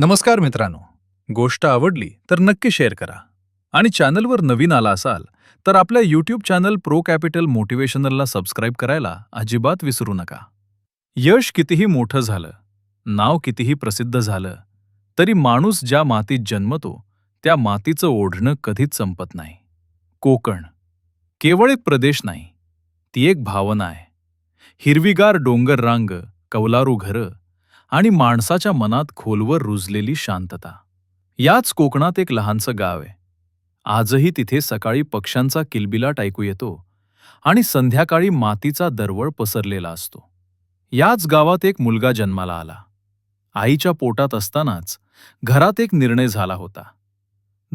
नमस्कार मित्रांनो. गोष्ट आवडली तर नक्की शेअर करा. आणि चॅनलवर नवीन आला असाल तर आपल्या यूट्यूब चॅनल प्रो कॅपिटल मोटिवेशनलला सबस्क्राईब करायला अजिबात विसरू नका. यश कितीही मोठं झालं नाव कितीही प्रसिद्ध झालं तरी माणूस ज्या मातीत जन्मतो त्या मातीचं ओढणं कधीच संपत नाही. कोकण. केवळ एक प्रदेश नाही ती एक भावना आहे. हिरवीगार डोंगर रांग कौलारू घरं आणि माणसाच्या मनात खोलवर रुजलेली शांतता. याच कोकणात एक लहानसं गाव आहे. आजही तिथे सकाळी पक्ष्यांचा किलबिलाट ऐकू येतो आणि संध्याकाळी मातीचा दरवळ पसरलेला असतो. याच गावात एक मुलगा जन्माला आला. आईच्या पोटात असतानाच घरात एक निर्णय झाला होता.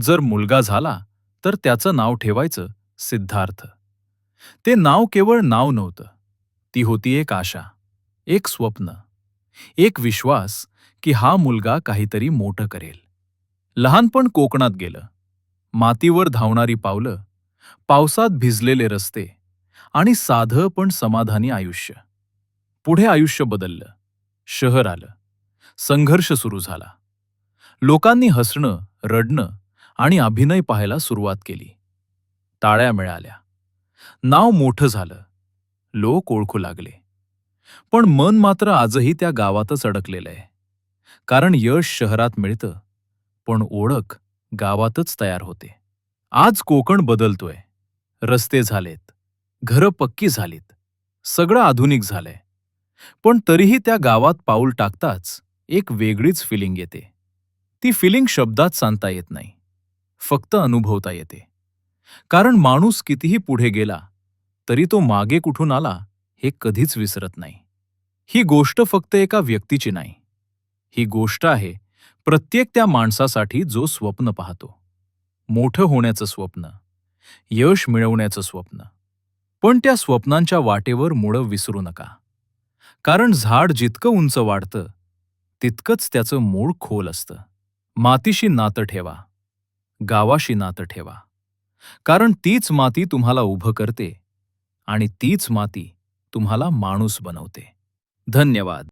जर मुलगा झाला तर त्याचं नाव ठेवायचं सिद्धार्थ. ते नाव केवळ नाव नव्हतं. ती होती एक आशा एक स्वप्न. एक विश्वास की हा मुलगा काहीतरी मोठं करेल. लहानपण कोकणात गेलं. मातीवर धावणारी पावलं पावसात भिजलेले रस्ते आणि साधं पण समाधानी आयुष्य. पुढे आयुष्य बदललं. शहर आलं. संघर्ष सुरू झाला. लोकांनी हसणं रडणं आणि अभिनय पाहायला सुरुवात केली. टाळ्या मिळाल्या. नाव मोठं झालं. लोक ओळखू लागले. पण मन मात्र आजही त्या गावातच अडकलेलं आहे. कारण यश शहरात मिळतं पण ओळख गावातच तयार होते. आज कोकण बदलतोय. रस्ते झालेत. घरं पक्की झालीत. सगळं आधुनिक झालंय. पण तरीही त्या गावात पाऊल टाकताच एक वेगळीच फिलिंग येते. ती फिलिंग शब्दात सांगता येत नाही. फक्त अनुभवता येते. कारण माणूस कितीही पुढे गेला तरी तो मागे कुठून आला हे कधीच विसरत नाही. ही गोष्ट फक्त एका व्यक्तीची नाही. ही गोष्ट आहे प्रत्येक त्या माणसासाठी जो स्वप्न पाहतो. मोठं होण्याचं स्वप्न यश मिळवण्याचं स्वप्न. पण त्या स्वप्नांच्या वाटेवर मुळं विसरू नका. कारण झाड जितकं उंच वाढतं तितकंच त्याचं मूळ खोल असतं. मातीशी नातं ठेवा. गावाशी नातं ठेवा. कारण तीच माती तुम्हाला उभं करते आणि तीच माती तुम्हाला माणूस बनवते. धन्यवाद.